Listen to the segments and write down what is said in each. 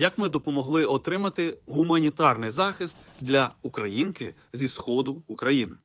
Як ми допомогли отримати гуманітарний захист для українки зі сходу України?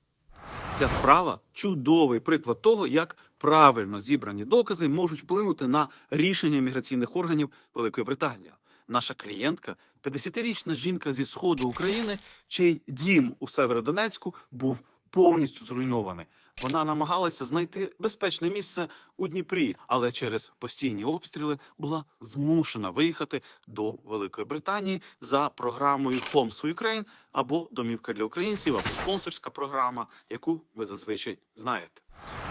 Ця справа чудовий приклад того, як правильно зібрані докази можуть вплинути на рішення міграційних органів Великої Британії. Наша клієнтка, 50-річна жінка зі сходу України, чий дім у Северодонецьку був повністю зруйнований. Вона намагалася знайти безпечне місце у Дніпрі, але через постійні обстріли була змушена виїхати до Великої Британії за програмою Homes for Ukraine або Домівка для українців, або спонсорська програма, яку ви зазвичай знаєте.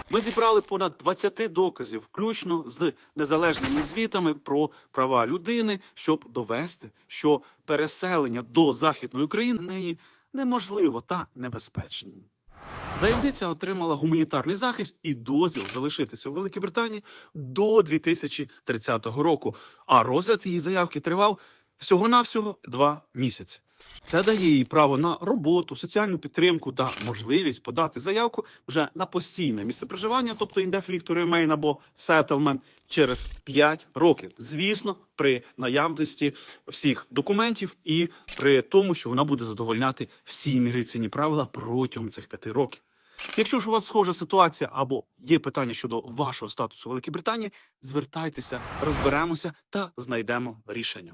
Ми зібрали понад 20 доказів, включно з незалежними звітами про права людини, щоб довести, що переселення до західної України неможливо та небезпечно. Заявниця отримала гуманітарний захист і дозвіл залишитися у Великій Британії до 2030 року. А розгляд її заявки тривав всього-навсього два місяці. Це дає їй право на роботу, соціальну підтримку та можливість подати заявку вже на постійне місце проживання, тобто indefinite remain або settlement, через 5 років. Звісно, при наявності всіх документів і при тому, що вона буде задовольняти всі міграційні правила протягом цих 5 років. Якщо ж у вас схожа ситуація або є питання щодо вашого статусу в Великій Британії, звертайтеся, розберемося та знайдемо рішення.